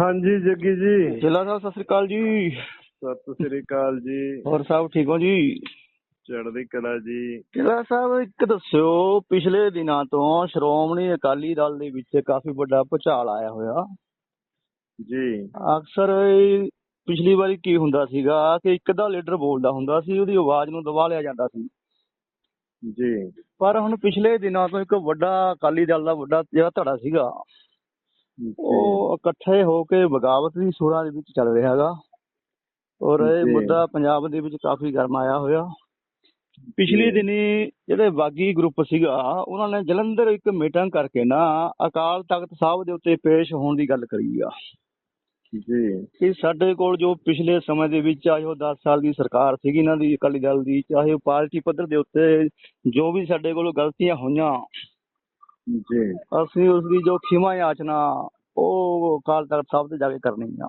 ਹਾਂਜੀ ਜੱਗੀ ਜੀ। ਜ਼ਿਲ੍ਹਾ ਸਾਹਿਬ ਸਤਿ ਸ੍ਰੀ ਅਕਾਲ ਜੀ। ਸਤਿ ਸ੍ਰੀ ਅਕਾਲ ਜੀ। ਹੋਰ ਸਾਹਿਬ ਠੀਕ ਹੋ ਜੀ? ਚੜ੍ਹਦੀ ਕਲਾ ਜੀ। ਜ਼ਿਲ੍ਹਾ ਸਾਹਿਬ ਇੱਕ ਦੱਸਿਓ ਪਿਛਲੇ ਦਿਨਾਂ ਤੋਂ ਸ਼੍ਰੋਮਣੀ ਅਕਾਲੀ ਦਲ ਦੇ ਵਿੱਚ ਕਾਫੀ ਵੱਡਾ ਭੁਚਾਲ ਆਇਆ ਹੋਇਆ। ਜੀ। ਅਕਸਰ ਇਹ ਪਿਛਲੀ ਵਾਰੀ ਕੀ ਹੁੰਦਾ ਸੀਗਾ ਕਿ ਇੱਕ ਦਾ ਲੀਡਰ ਬੋਲਦਾ ਹੁੰਦਾ ਸੀ ਉਹਦੀ ਆਵਾਜ਼ ਨੂੰ ਦਬਾ ਲਿਆ ਜਾਂਦਾ ਸੀ। ਜੀ। ਪਰ ਹੁਣ ਪਿਛਲੇ ਦਿਨਾਂ ਤੋਂ ਇੱਕ ਵੱਡਾ ਅਕਾਲੀ ਦਲ ਦਾ ਵੱਡਾ ਜਿਹੜਾ ਧੜਾ ਸੀਗਾ ਉਹ ਇਕੱਠੇ ਹੋ ਕੇ ਬਗਾਵਤ ਦੀ ਸੁਰਾਂ ਦੇ ਵਿੱਚ ਚੱਲ ਰਿਹਾ ਹੈਗਾ ਔਰ ਇਹ। ਮੁੱਦਾ ਪੰਜਾਬ ਦੇ ਵਿੱਚ ਕਾਫੀ ਗਰਮਾਇਆ ਹੋਇਆ। ਪਿਛਲੇ। ਦਿਨੀ ਜਿਹੜੇ ਬਾਗੀ ਗਰੁੱਪ ਸੀਗਾ ਉਹਨਾਂ ਨੇ ਜਲੰਧਰ ਇੱਕ ਮੀਟਿੰਗ ਕਰਕੇ ਨਾ ਅਕਾਲ ਤਖਤ ਸਾਹਿਬ ਦੇ ਉੱਤੇ ਪੇਸ਼ ਹੋਣ ਦੀ ਗੱਲ ਕਰੀ ਆ। ਜੀ। ਕਿ ਸਾਡੇ ਕੋਲ ਜੋ ਪਿਛਲੇ ਸਮੇਂ ਦੇ ਵਿੱਚ ਉਹ 10 ਸਾਲ ਦੀ ਸਰਕਾਰ ਸੀਗੀ ਇਹਨਾਂ ਦੀ ਅਕਾਲੀ ਦਲ ਦੀ ਚਾਹੇ ਉਹ ਪਾਰਟੀ ਪੱਧਰ ਦੇ ਉੱਤੇ ਜੋ ਵੀ ਸਾਡੇ ਕੋਲ ਗਲਤੀਆਂ ਹੋਈਆਂ ਜੀ। ਅਸੀਂ ਉਸ ਦੀ ਜੋ ਖਿਮਾ ਯਾਚਨਾ ਉਹ ਅਕਾਲ ਤਖਤ ਸਾਹਿਬ ਤੇ ਜਾ ਕੇ ਕਰਨੀ ਆ।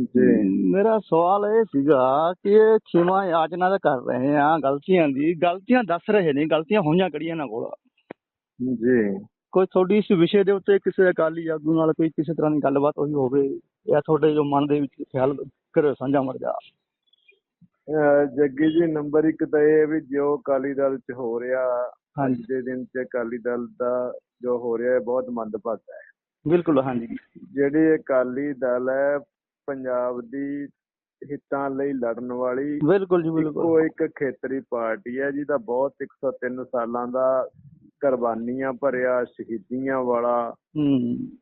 ਜੀ। ਮੇਰਾ ਸਵਾਲ ਇਹ ਸੀਗਾ ਕਿ ਇਹ ਖਿਮਾ ਯਾਚਨਾ ਤਾਂ ਕਰ ਰਹੇ ਆ ਗਲਤੀਆਂ ਦੀ ਗਲਤੀਆਂ ਦੱਸ ਰਹੇ ਨੇ ਗਲਤੀਆਂ ਹੋਈਆਂ ਕਿਹੜੀਆਂ ਇਹਨਾਂ ਕੋਲ? ਜੀ। ਕੋਈ ਤੁਹਾਡੀ ਇਸ ਵਿਸ਼ੇ ਦੇ ਉੱਤੇ ਕਿਸੇ ਅਕਾਲੀ ਆਗੂ ਨਾਲ ਕੋਈ ਕਿਸੇ ਤਰ੍ਹਾਂ ਦੀ ਗੱਲਬਾਤ ਹੋਈ ਹੋਵੇ ਜਾਂ ਤੁਹਾਡੇ ਜੋ ਮਨ ਦੇ ਵਿੱਚ ਖਿਆਲ ਕਰਿਓ ਸਾਂਝਾ ਮਰ ਜਾ? ਅਹ ਜੱਗੀ ਜੀ ਨੰਬਰ ਇੱਕ ਤਾਂ ਇਹ ਵੀ ਜੋ ਅਕਾਲੀ ਦਲ ਚ ਹੋ ਰਿਹਾ ਅੱਜ ਦੇ ਦਿਨ ਚ ਅਕਾਲੀ ਦਲ ਦਾ ਜੋ ਹੋ ਰਿਹਾ ਹੈ ਬਹੁਤ ਮੰਦਭਾਗਾ ਹੈ। ਬਿਲਕੁਲ ਹਾਂਜੀ। ਜਿਹੜੀ ਅਕਾਲੀ ਦਲ ਹੈ ਪੰਜਾਬ ਦੀ ਹਿੱਤਾਂ ਲਈ ਲੜਨ ਵਾਲੀ ਬਿਲਕੁਲ ਜੀ ਬਿਲਕੁਲ। ਇੱਕ ਖੇਤਰੀ ਪਾਰਟੀ ਹੈ ਜਿਹਦਾ ਬਹੁਤ 103 ਸਾਲਾਂ ਦਾ ਕੁਰਬਾਨੀਆਂ ਭਰਿਆ ਸ਼ਹੀਦੀਆਂ ਵਾਲਾ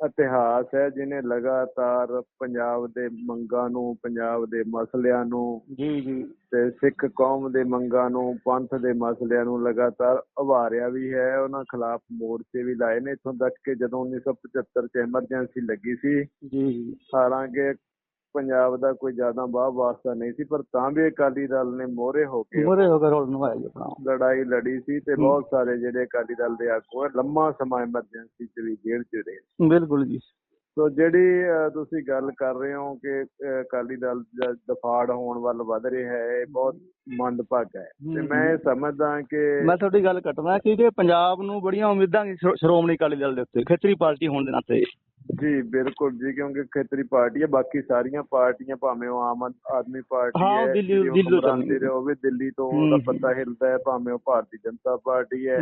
ਇਤਿਹਾਸ ਹੈ ਜਿਨੇ ਲਗਾਤਾਰ ਪੰਜਾਬ ਦੇ ਮੰਗਾਂ ਨੂੰ ਪੰਜਾਬ ਦੇ ਮਸਲਿਆਂ ਨੂੰ ਜੀ ਜੀ। ਤੇ ਸਿੱਖ ਕੌਮ ਦੇ ਮੰਗਾਂ ਨੂੰ ਪੰਥ ਦੇ ਮਸਲਿਆਂ ਨੂੰ ਲਗਾਤਾਰ ਉਭਾਰਿਆ ਵੀ ਹੈ। ਉਹਨਾਂ ਖਿਲਾਫ ਮੋਰਚੇ ਵੀ ਲਾਏ ਨੇ। ਇਥੋਂ ਤੱਕ ਕਿ ਜਦੋਂ 1975 ਚ ਐਮਰਜੈਂਸੀ ਲੱਗੀ ਸੀ ਜੀ। ਹਾਲਾਂਕਿ ਪੰਜਾਬ ਦਾ ਕੋਈ ਜ਼ਿਆਦਾ ਬਾਹ ਵਾਸਤਾ ਨਹੀਂ ਸੀ ਪਰ ਤਾਂ ਵੀ ਅਕਾਲੀ ਦਲ ਨੇ ਮੋਹਰੇ ਹੋ ਕੇ ਮੋਰੇ ਹੋ ਕੇ ਰੋਲ ਨਿਭਾਇਆ ਜੀ ਆਪਣਾ। ਲੜਾਈ ਲੜੀ ਸੀ ਤੇ ਬਹੁਤ ਸਾਰੇ ਜਿਹੜੇ ਅਕਾਲੀ ਦਲ ਦੇ ਆਗੂ ਲੰਮਾ ਸਮਾਂ ਐਮਰਜੈਂਸੀ ਚ ਵੀ ਜੇਲ੍ਹ ਚ ਰਹੇ ਬਿਲਕੁਲ ਜੀ। ਸੋ ਜਿਹੜੀ ਤੁਸੀਂ ਗੱਲ ਕਰ ਰਹੇ ਹੋ ਕਿ ਅਕਾਲੀ ਦਲ ਦਾ ਦਫਾੜ ਹੋਣ ਵੱਲ ਵੱਧ ਰਿਹਾ ਹੈ ਇਹ ਬਹੁਤ ਮੰਦਭਾਗਾ ਹੈ। ਤੇ ਮੈਂ ਇਹ ਸਮਝਦਾ ਕਿ ਮੈਂ ਤੁਹਾਡੀ ਗੱਲ ਕੱਟਣਾ ਕਿਉਂਕਿ ਪੰਜਾਬ ਨੂੰ ਬੜੀਆਂ ਉਮੀਦਾਂ ਸੀ ਸ਼੍ਰੋ- ਸ਼੍ਰੋਮਣੀ ਅਕਾਲੀ ਦਲ ਦੇ ਉੱਤੇ ਖੇਤਰੀ ਪਾਰਟੀ ਹੋਣ ਦੇ ਨਾਤੇ। ਜੀ ਬਿਲਕੁਲ ਜੀ ਕਿਉਂਕਿ ਖੇਤਰੀ ਪਾਰਟੀ ਹੈ ਬਾਕੀ ਸਾਰੀਆਂ ਪਾਰਟੀਆਂ ਭਾਵੇਂ ਉਹ ਆਮ ਆਦਮੀ ਪਾਰਟੀ ਹਾਂ, ਹੈ ਦਿੱਲੀ- ਦਿੱਲੀ ਤੋਂ ਹੁਕਮਰਾਨ ਚੱਲਦੀ ਦੇ ਉਹ ਵੀ ਦਿੱਲੀ ਤੋਂ ਉਹਦਾ। ਪੱਤਾ ਹਿਲਦਾ ਹੈ ਭਾਵੇਂ ਉਹ ਭਾਰਤੀ ਜਨਤਾ ਪਾਰਟੀ ਹੈ।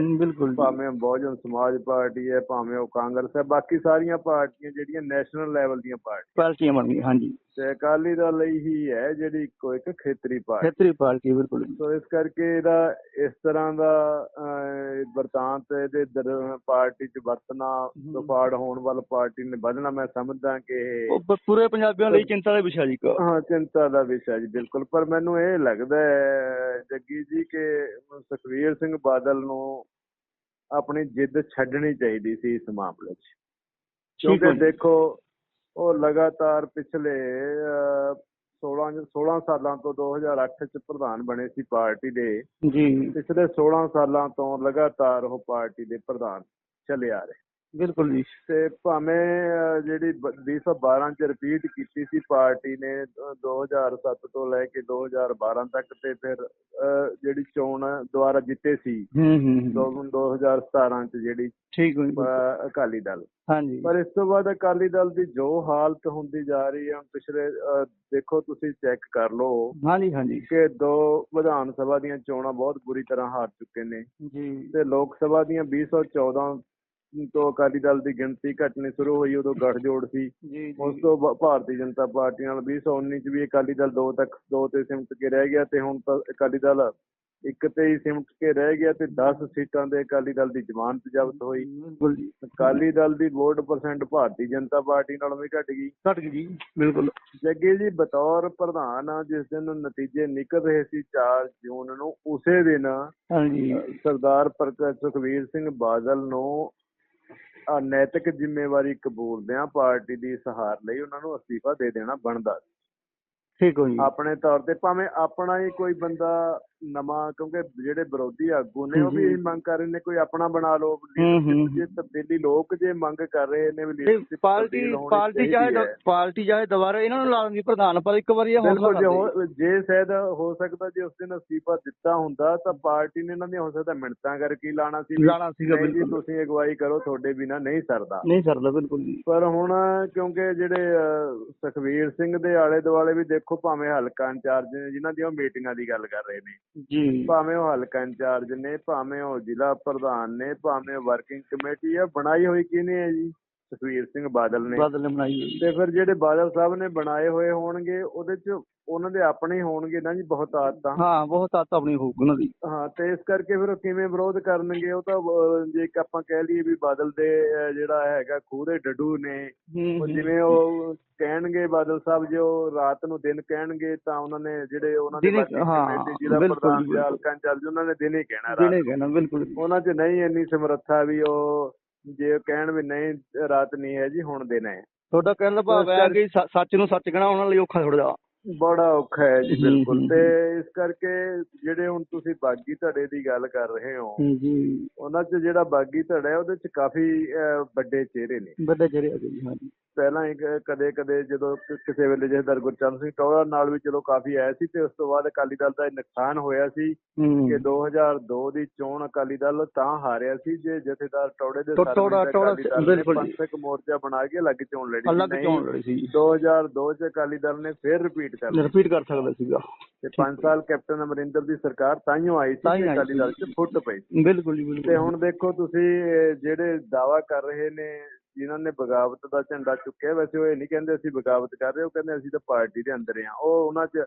ਭਾਵੇਂ ਉਹ ਬਹੁਜਨ ਸਮਾਜ ਪਾਰਟੀ ਹੈ ਭਾਵੇਂ ਉਹ ਕਾਂਗਰਸ ਹੈ ਬਾਕੀ ਸਾਰੀਆਂ ਪਾਰਟੀਆਂ ਜਿਹੜੀਆਂ ਨੈਸ਼ਨਲ ਲੈਵਲ ਦੀਆਂ ਪਾਰਟੀਆਂ ਪਾਰਟੀਆਂ ਬਣ ਗਈਆਂ ਹਾਂਜੀ ਤੇ ਅਕਾਲੀ ਦਲ ਲਈ ਹੀ ਹੈ ਜਿਹੜੀ ਇੱਕੋ ਇੱਕ ਖੇਤਰੀ ਪਾਰਟੀ ਖੇਤਰੀ ਪਾਰਟੀ ਬਿਲਕੁਲ। ਸੋ ਇਸ ਕਰਕੇ ਇਹਦਾ ਇਸ ਤਰ੍ਹਾਂ ਦਾ ਵਰਤਾਂਤ ਇਹਦੇ ਦਰ ਪਾਰਟੀ 'ਚ ਵਰਤਣਾ ਦਫਾੜ ਹੋਣ ਵੱਲ ਪਾਰਟੀ ਨੇ ਵਧਣਾ ਮੈਂ ਸਮਝਦਾ ਕਿ ਪੂਰੇ ਪੰਜਾਬੀਆਂ ਲਈ ਚਿੰਤਾ ਦਾ ਵਿਸ਼ਾ ਜੀ ਹਾਂ ਚਿੰਤਾ ਦਾ ਵਿਸ਼ਾ ਜੀ ਬਿਲਕੁਲ। ਪਰ ਮੈਨੂੰ ਇਹ ਲੱਗਦਾ ਹੈ ਜੱਗੀ ਜੀ ਕਿ ਸੁਖਵੀਰ ਸਿੰਘ ਬਾਦਲ ਨੂੰ ਆਪਣੀ ਜਿੱਦ ਛੱਡਣੀ ਚਾਹੀਦੀ ਸੀ ਇਸ ਮਾਮਲੇ 'ਚ। ਕਿਉਂਕਿ। ਦੇਖੋ ਉਹ ਲਗਾਤਾਰ ਪਿਛਲੇ 16 16 ਸਾਲਾਂ ਤੋਂ 2008 ਚ ਪ੍ਰਧਾਨ ਬਣੇ ਸੀ ਪਾਰਟੀ ਦੇ। ਜੀ। ਪਿਛਲੇ 16 ਸਾਲਾਂ ਤੋਂ ਲਗਾਤਾਰ ਉਹ ਪਾਰਟੀ ਦੇ ਪ੍ਰਧਾਨ ਚੱਲੇ ਆ ਰਹੇ। ਬਿਲਕੁਲ ਜੀ। ਤੇ ਭਾਵੇਂ ਜਿਹੜੀ ਬ- 2012 ਚ ਰਿਪੀਟ ਕੀਤੀ ਸੀ ਪਾਰਟੀ ਨੇ ਅਹ, 2007 ਤੋਂ ਲੈ ਕੇ 2012 ਤੱਕ ਤੇ ਫਿਰ ਜਿਹੜੀ ਚੋਣ ਦੁਆਰਾ ਜਿੱਤੇ ਸੀ ਹੂੰ ਹੂੰ ਹੂੰ। ਦੋ- 2017 ਚ ਜਿਹੜੀ ਠੀਕ ਹੋ ਜੀ ਬਿਲਕੁਲ। ਅਹ, ਅਕਾਲੀ ਦਲ। ਹਾਂਜੀ। ਪਰ ਇਸ ਤੋਂ ਬਾਅਦ ਅਕਾਲੀ ਦਲ ਦੀ ਜੋ ਹਾਲਤ ਹੁੰਦੀ ਜਾ ਰਹੀ ਹੈ ਪਿਛਲੇ ਦੇਖੋ ਤੁਸੀਂ ਚੈੱਕ ਕਰ ਲਓ ਹਾਂਜੀ ਹਾਂਜੀ। ਕਿ ਦੋ ਵਿਧਾਨ ਸਭਾ ਦੀਆਂ ਚੋਣਾਂ ਬਹੁਤ ਬੁਰੀ ਤਰ੍ਹਾਂ ਹਾਰ ਚੁੱਕੇ ਨੇ। ਜੀ। ਤੇ ਲੋਕ ਸਭਾ ਦੀਆਂ 2014 ਤੋਂ ਅਕਾਲੀ ਦਲ ਦੀ ਗਿਣਤੀ ਘਟਣੀ ਸ਼ੁਰੂ ਹੋਈ ਉਦੋਂ ਗੱਠਜੋੜ ਸੀ। ਉਸ ਤੋਂ ਭਾਰਤੀ ਜਨਤਾ ਪਾਰਟੀ ਨਾਲ 2019 ਚ ਵੀ ਅਕਾਲੀ ਦਲ ਦੋ ਤੱਕ ਦੋ ਤੇ ਸਿਮਟ ਕੇ ਰਹਿ ਗਿਆ ਤੇ ਹੁਣ ਤਾਂ ਅਕਾਲੀ ਦਲ ਇੱਕ ਤੇ ਹੀ ਸਿਮਟ ਕੇ ਰਹਿ ਗਿਆ ਤੇ 10 ਸੀਟਾਂ ਦੇ ਅਕਾਲੀ ਦਲ ਦੀ ਜ਼ਮਾਨਤ ਜ਼ਬਤ ਹੋਈ। ਅਕਾਲੀ ਦਲ ਦੀ vote percent Bharatiya Janata Party ਨਾਲੋਂ ਵੀ ਘਟ ਗਈ। ਘਟ ਗਈ ਬਿਲਕੁਲ। ਜੱਗੇ ਜੀ ਬਤੌਰ ਪ੍ਰਧਾਨ ਜਿਸ ਦਿਨ ਨਤੀਜੇ ਨਿਕਲ ਰਹੇ ਸੀ 4 ਜੂਨ ਨੂੰ ਉਸੇ ਦਿਨ ਹਾਂਜੀ। ਸਰਦਾਰ ਪ੍ਰਕਾਸ਼ ਸੁਖਵੀਰ ਸਿੰਘ ਬਾਦਲ ਨੂੰ ਨੈਤਿਕ ਜ਼ਿੰਮੇਵਾਰੀ ਕਬੂਲਦਿਆਂ ਪਾਰਟੀ ਦੀ ਸਹਾਰ ਲਈ ਉਹਨਾਂ ਨੂੰ ਅਸਤੀਫਾ ਦੇ ਦੇਣਾ ਬਣਦਾ। ਠੀਕ ਹੋ ਜੀ ਆਪਣੇ ਤੌਰ ਤੇ ਭਾਵੇਂ ਆਪਣਾ ਹੀ ਕੋਈ ਬੰਦਾ ਨਵਾਂ ਕਿਉਂਕਿ ਜਿਹੜੇ ਵਿਰੋਧੀ ਆਗੂ ਨੇ ਉਹ ਵੀ। ਇਹ ਮੰਗ ਕਰ ਰਹੇ ਨੇ ਕੋਈ ਆਪਣਾ ਬਣਾ ਲਓ leadership ਜੇ ਤਬਦੀਲੀ ਲੋਕ ਜੇ ਮੰਗ ਕਰ ਰਹੇ ਨੇ ਵੀ ਪਾਰਟੀ ਪਾਰਟੀ ਚਾਹੇ ਦ-। ਪਾਰਟੀ ਚਾਹੇ ਦੁਬਾਰਾ ਇਹਨਾਂ ਨੂੰ ਲਾ ਦਿੰਦੀ ਪ੍ਰਧਾਨ ਪਰ ਇੱਕ ਵਾਰੀ ਇਹ ਹੌਸਲਾ ਜੇ ਕਰਦੇ ਹੋ- ਜੇ ਸ਼ਾਇਦ ਹੋ ਸਕਦਾ ਜੇ ਉਸ ਦਿਨ ਅਸਤੀਫਾ ਦਿੱਤਾ ਹੁੰਦਾ ਤਾਂ ਪਾਰਟੀ ਨੇ ਇਹਨਾਂ ਦੀਆਂ ਹੋ ਸਕਦਾ ਮਿੰਟਾਂ ਕਰਕੇ ਲਾਣਾ ਸੀ ਲਾਣਾ ਸੀਗਾ ਬਿਲਕੁਲ। ਤੁਸੀਂ ਅਗਵਾਈ ਕਰੋ ਤੁਹਾਡੇ ਬਿਨਾ ਨਹੀਂ ਸਰਦਾ। ਨਹੀਂ ਸਰਦਾ ਬਿਲਕੁਲ ਪਰ ਹੁਣ ਕਿਉਂਕਿ ਜਿਹੜੇ ਸੁਖਵੀਰ ਸਿੰਘ ਦੇ ਆਲੇ ਦੁਆਲੇ ਵੀ ਦੇਖੋ ਭਾਵੇਂ ਹਲਕਾ ਇੰਚਾਰਜ ਨੇ ਜਿਨ੍ਹਾਂ ਦੀਆਂ ਉਹ ਮੀਟਿੰਗਾਂ ਦੀ ਗੱਲ ਕਰ ਰਹੇ ਨੇ। ਜੀ। ਭਾਵੇਂ ਉਹ ਹਲਕਾ ਇੰਚਾਰਜ ਨੇ, ਭਾਵੇਂ ਉਹ ਜ਼ਿਲ੍ਹਾ ਪ੍ਰਧਾਨ ਨੇ, ਭਾਵੇਂ ਉਹ ਵਰਕਿੰਗ ਕਮੇਟੀ ਆ, ਬਣਾਈ ਹੋਈ ਕਿਹਨੇ ਹੈ ਜੀ? ਸੁਖਵੀਰ ਸਿੰਘ ਬਾਦਲ ਨੇ। ਬਾਦਲ ਨੇ ਬਣਾਈ ਹੋਈ ਤੇ ਫਿਰ ਜਿਹੜੇ ਬਾਦਲ ਸਾਹਿਬ ਨੇ ਬਣਾਏ ਹੋਏ ਹੋਣਗੇ ਉਹਦੇ ਚ ਉਹਨਾਂ ਦੇ ਆਪਣੇ ਹੋਣਗੇ ਨਾ ਜੀ ਬਹੁਤ ਆਦਤਾਂ। ਹਾਂ ਬਹੁਤ ਆਤ ਆਪਣੀ ਹੋਊਗੀ ਉਹਨਾਂ ਦੀ। ਹਾਂ ਤੇ ਇਸ ਕਰਕੇ ਫਿਰ ਉਹ ਕਿਵੇਂ ਵਿਰੋਧ ਕਰਨਗੇ ਉਹ ਤਾਂ ਜੇ ਇੱਕ ਆਪਾਂ ਕਹਿ ਲਈਏ ਵੀ ਬਾਦਲ ਦੇ ਜਿਹੜਾ ਹੈਗਾ ਖੂਹ ਦੇ ਡੱਡੂ ਨੇ ਉਹ ਜਿਵੇਂ ਉਹ ਕਹਿਣਗੇ ਬਾਦਲ ਸਾਹਿਬ ਜੇ ਉਹ ਰਾਤ ਨੂੰ ਦਿਨ ਕਹਿਣਗੇ ਤਾਂ ਉਹਨਾਂ ਨੇ ਜਿਹੜੇ ਉਹਨਾਂ ਦੇ ਦਿਨੇ- ਜ਼ਿਲ੍ਹਾ ਪ੍ਰਧਾਨ। ਹਲਕਾ ਇੰਚਾਰਜ ਉਹਨਾਂ ਨੇ ਦਿਨੇ ਕਹਿਣਾ ਰਾਤ ਜਿਹੜੇ ਕਹਿਣਾ ਬਿਲਕੁਲ। ਉਹਨਾਂ 'ਚ ਨਹੀਂ ਇੰਨੀ ਸਮਰੱਥਾ ਵੀ ਉਹ ਜੇ ਉਹ ਕਹਿਣ ਵੀ ਨਹੀਂ ਰਾਤ ਨਹੀਂ ਹੈ ਜੀ ਹੁਣ ਦਿਨ ਹੈ। ਤੁਹਾਡਾ ਕਹਿਣ ਦਾ ਭਾਵ ਹੈ ਕਿ ਸੱਚ ਨੂੰ ਸੱਚ ਕਹਿਣਾ ਉਹਨਾਂ ਲਈ ਔਖਾ ਥੋੜਾ ਜਿਹਾ। ਬੜਾ ਔਖਾ ਹੈ ਜੀ ਬਿਲਕੁਲ। ਤੇ ਇਸ ਕਰਕੇ ਜਿਹੜੇ ਹੁਣ ਤੁਸੀਂ ਬਾਗੀ ਧੜੇ ਦੀ ਗੱਲ ਕਰ ਰਹੇ ਹੋ ਜੀ ਉਹਨਾਂ 'ਚ ਜਿਹੜਾ ਬਾਗੀ ਧੜਾ ਹੈ ਉਹਦੇ 'ਚ ਕਾਫੀ ਵੱਡੇ ਚਿਹਰੇ ਨੇ। ਵੱਡੇ ਜਿਹੜੇ ਹੈਗੇ ਜੀ ਹਾਂਜੀ। ਪਹਿਲਾਂ ਇੱਕ ਕਦੇ ਕਦੇ ਜਦੋਂ ਕਿਸੇ ਵੇਲੇ ਜਥੇਦਾਰ ਗੁਰਚਰਨ ਸਿੰਘ ਟੌੜਾ ਨਾਲ ਵੀ ਚਲੋ ਕਾਫੀ ਆਇਆ ਸੀ ਤੇ ਉਸ ਤੋਂ ਬਾਅਦ ਅਕਾਲੀ ਦਲ ਦਾ ਨੁਕਸਾਨ ਹੋਇਆ ਸੀ ਹੂੰ ਕਿ 2002 ਦੀ ਚੋਣ ਅਕਾਲੀ ਦਲ ਤਾਂ ਹਾਰਿਆ ਸੀ ਜੇ ਜਥੇਦਾਰ ਟੌੜੇ ਦੇ ਟੌੜਾ- ਟੌੜਾ ਬਿਲਕੁਲ। ਪੰਥਕ ਮੋਰਚਾ ਬਣਾ ਕੇ ਅਲੱਗ ਚੋਣ ਲੜੀ ਸੀ। ਅਲੱਗ ਚੋਣ ਲੜੀ ਸੀ 2002 ਚ ਅਕਾਲੀ ਦਲ ਨੇ ਫਿਰ ਰਿਪੀਟ ਕਰ ਲਈ ਰਿਪੀਟ ਕਰ ਸਕਦਾ ਸੀਗਾ ਤੇ 5 ਸਾਲ ਕੈਪਟਨ ਅਮਰਿੰਦਰ ਦੀ ਸਰਕਾਰ ਤਾਈਓ ਆਈ ਸੀ ਤਾਂਹੀਓ ਅਕਾਲੀ। ਦਲ ਚ ਫੁੱਟ ਪਈ। ਬਿਲਕੁਲ ਜੀ ਤੇ ਬਿਲਕੁਲ ਹੁਣ ਦੇਖੋ ਤੁਸੀਂ ਜਿਹੜੇ ਦਾਵਾ ਕਰ ਰਹੇ ਨੇ ਜਿਨ੍ਹਾਂ ਨੇ ਬਗਾਵਤ ਦਾ ਝੰਡਾ ਚੁੱਕਿਆ ਵੈਸੇ ਉਹ ਇਹ ਨਹੀਂ ਕਹਿੰਦੇ ਅਸੀਂ ਬਗਾਵਤ ਕਰ ਰਹੇ ਉਹ ਕਹਿੰਦੇ ਅਸੀਂ ਤਾਂ ਪਾਰਟੀ ਦੇ ਅੰਦਰ ਆ ਉਹ ਉਹਨਾਂ ਚ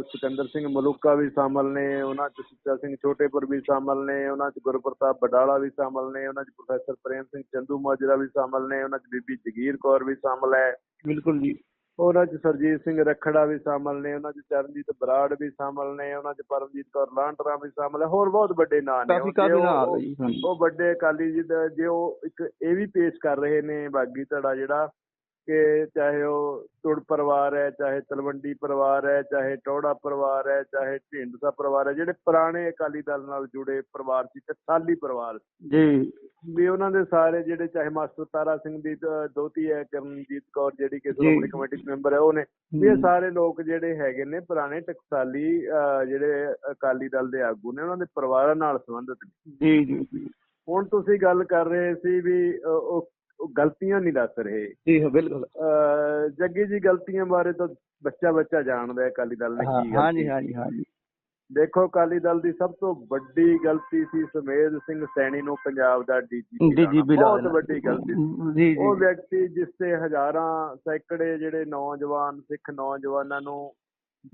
ਸਿਕੰਦਰ ਸਿੰਘ ਮਲੂਕਾ ਵੀ ਸ਼ਾਮਲ ਨੇ ਉਹਨਾਂ ਚ ਸੁੱਚਾ ਸਿੰਘ ਛੋਟੇਪੁਰ ਵੀ ਸ਼ਾਮਲ ਨੇ ਉਹਨਾਂ ਚ ਗੁਰਪ੍ਰਤਾਪ ਬਡਾਲਾ ਵੀ ਸ਼ਾਮਲ ਨੇ ਉਹਨਾਂ ਚ ਪ੍ਰੋਫੈਸਰ ਪ੍ਰੇਮ ਸਿੰਘ ਚੰਦੂ ਮਾਜਰਾ ਵੀ ਸ਼ਾਮਲ ਨੇ ਉਹਨਾਂ ਚ ਬੀਬੀ ਜਗੀਰ ਕੌਰ ਵੀ ਸ਼ਾਮਲ ਹੈ। ਬਿਲਕੁਲ ਜੀ। ਉਹਨਾਂ ਚ ਸਰਜੀਤ ਸਿੰਘ ਰਖੜਾ ਵੀ ਸ਼ਾਮਲ ਨੇ ਉਹਨਾਂ ਚ ਚਰਨਜੀਤ ਬਰਾੜ ਵੀ ਸ਼ਾਮਲ ਨੇ ਉਹਨਾਂ ਚ ਪਰਮਜੀਤ ਕੌਰ ਲਾਂਟਰਾ ਵੀ ਸ਼ਾਮਲ ਹੈ ਹੋਰ ਬਹੁਤ ਵੱਡੇ ਨਾਂ ਨੇ। ਕਾਫੀ ਕਾਫੀ ਉਹ ਵੱਡੇ ਅਕਾਲੀ ਜੀ ਦਾ ਜੇ ਉਹ ਇੱਕ ਇਹ ਵੀ ਪੇਸ਼ ਕਰ ਰਹੇ ਨੇ ਬਾਗੀ ਧੜਾ ਜਿਹੜਾ ਕਿ ਚਾਹੇ ਉਹ ਤੁੜ ਪਰਿਵਾਰ ਹੈ ਚਾਹੇ ਤਲਵੰਡੀ ਪਰਿਵਾਰ ਹੈ ਚਾਹੇ ਟੌੜਾ ਪਰਿਵਾਰ ਹੈ ਚਾਹੇ ਢਿੰਡਸਾ ਪਰਿਵਾਰ ਹੈ ਜਿਹੜੇ ਪੁਰਾਣੇ ਅਕਾਲੀ ਦਲ ਨਾਲ ਜੁੜੇ ਪਰਿਵਾਰ ਸੀ ਟਕਸਾਲੀ ਪਰਿਵਾਰ ਜੀ। ਵੀ ਉਹਨਾਂ ਦੇ ਸਾਰੇ ਜਿਹੜੇ ਚਾਹੇ ਮਾਸਟਰ ਤਾਰਾ ਸਿੰਘ ਦੀ ਦ- ਦੋਤੀ ਹੈ ਕਰਨਜੀਤ ਕੌਰ ਜਿਹੜੀ ਕਿ ਸ਼੍ਰੋਮਣੀ ਕਮੇਟੀ ਦੇ ਮੈਂਬਰ ਹੈ ਉਹ ਨੇ। ਵੀ ਇਹ ਸਾਰੇ ਲੋਕ ਜਿਹੜੇ ਹੈਗੇ ਨੇ ਪੁਰਾਣੇ ਟਕਸਾਲੀ ਜਿਹੜੇ ਅਕਾਲੀ ਦਲ ਦੇ ਆਗੂ ਨੇ ਉਹਨਾਂ ਦੇ ਪਰਿਵਾਰਾਂ ਨਾਲ ਸੰਬੰਧਿਤ ਨੇ। ਜੀ ਜੀ ਹੁਣ ਤੁਸੀਂ ਗੱਲ ਕਰ ਰਹੇ ਸੀ ਵੀ ਉਹ ਉਹ ਗਲਤੀਆਂ ਨਹੀਂ ਦੱਸ ਰਹੇ। ਜੀ ਹਾਂ, ਬਿਲਕੁਲ। ਜੱਗੀ ਜੀ ਗਲਤੀਆਂ ਬਾਰੇ ਤਾਂ ਬੱਚਾ ਬੱਚਾ ਜਾਣਦਾ ਹੈ ਅਕਾਲੀ ਦਲ ਨੇ ਹਾਂ ਕੀ ਹਾਂਜੀ ਗਲਤੀ ਹਾਂਜੀ ਹਾਂਜੀ। ਦੇਖੋ ਅਕਾਲੀ ਦਲ ਦੀ ਸਭ ਤੋਂ ਵੱਡੀ ਗਲਤੀ ਸੀ ਸਮੇਧ ਸਿੰਘ ਸੈਣੀ ਨੂੰ ਪੰਜਾਬ ਦਾ ਡੀਜੀਪੀ ਡੀਜੀਪੀ ਦਾ ਬਹੁਤ ਵੱਡੀ ਗਲਤੀ ਸੀ। ਜੀ ਉਹ ਜੀ ਵਿਅਕਤੀ ਜਿਸ ਤੇ ਹਜ਼ਾਰਾਂ ਸੈਂਕੜੇ ਜਿਹੜੇ ਨੌਜਵਾਨ ਸਿੱਖ ਨੌਜਵਾਨਾਂ ਨੂੰ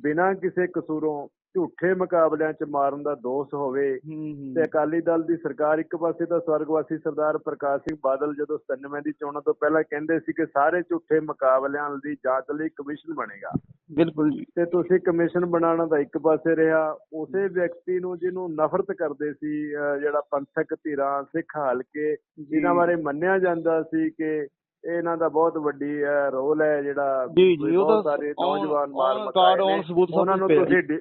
ਬਿਨਾਂ ਕਿਸੇ ਕਸੂਰੋਂ ਝੂਠੇ ਮੁਕਾਬਲਿਆਂ 'ਚ ਮਾਰਨ ਦਾ ਦੋਸ਼ ਹੋਵੇ ਤੇ ਅਕਾਲੀ ਦਲ ਦੀ ਸਰਕਾਰ ਇੱਕ ਪਾਸੇ ਤਾਂ ਸਵਰਗਵਾਸੀ ਸਰਦਾਰ ਪ੍ਰਕਾਸ਼ ਸਿੰਘ ਬਾਦਲ ਜਦੋਂ 97 ਦੀ ਚੋਣਾਂ ਤੋਂ ਪਹਿਲਾਂ ਕਹਿੰਦੇ ਸੀ ਕਿ ਸਾਰੇ ਝੂਠੇ ਮੁਕਾਬਲਿਆਂ ਦੀ ਜਾਂਚ ਲਈ ਕਮਿਸ਼ਨ ਬਣੇਗਾ। ਬਿਲਕੁਲ ਜੀ। ਤੇ ਤੁਸੀਂ ਕਮਿਸ਼ਨ ਬਣਾਉਣਾ ਤਾਂ ਇੱਕ ਪਾਸੇ ਰਿਹਾ ਉਸੇ ਵਿਅਕਤੀ ਨੂੰ ਜਿਹਨੂੰ ਨਫ਼ਰਤ ਕਰਦੇ ਸੀ ਜਿਹੜਾ ਪੰਥਕ ਧਿਰਾਂ ਸਿੱਖ ਹਲਕੇ ਜਿਨ੍ਹਾਂ ਬਾਰੇ ਮੰਨਿਆ ਜਾਂਦਾ ਸੀ ਕਿ ਇਹਨਾਂ ਦਾ ਬਹੁਤ ਵੱਡੀ ਰੋਲ ਹੈ ਜਿਹੜਾ ਬਹੁਤ ਸਾਰੇ ਨੌਜਵਾਨ ਮਾਰ ਮਕਾਏ ਉਹਨਾਂ ਨੂੰ ਤੁਸੀਂ।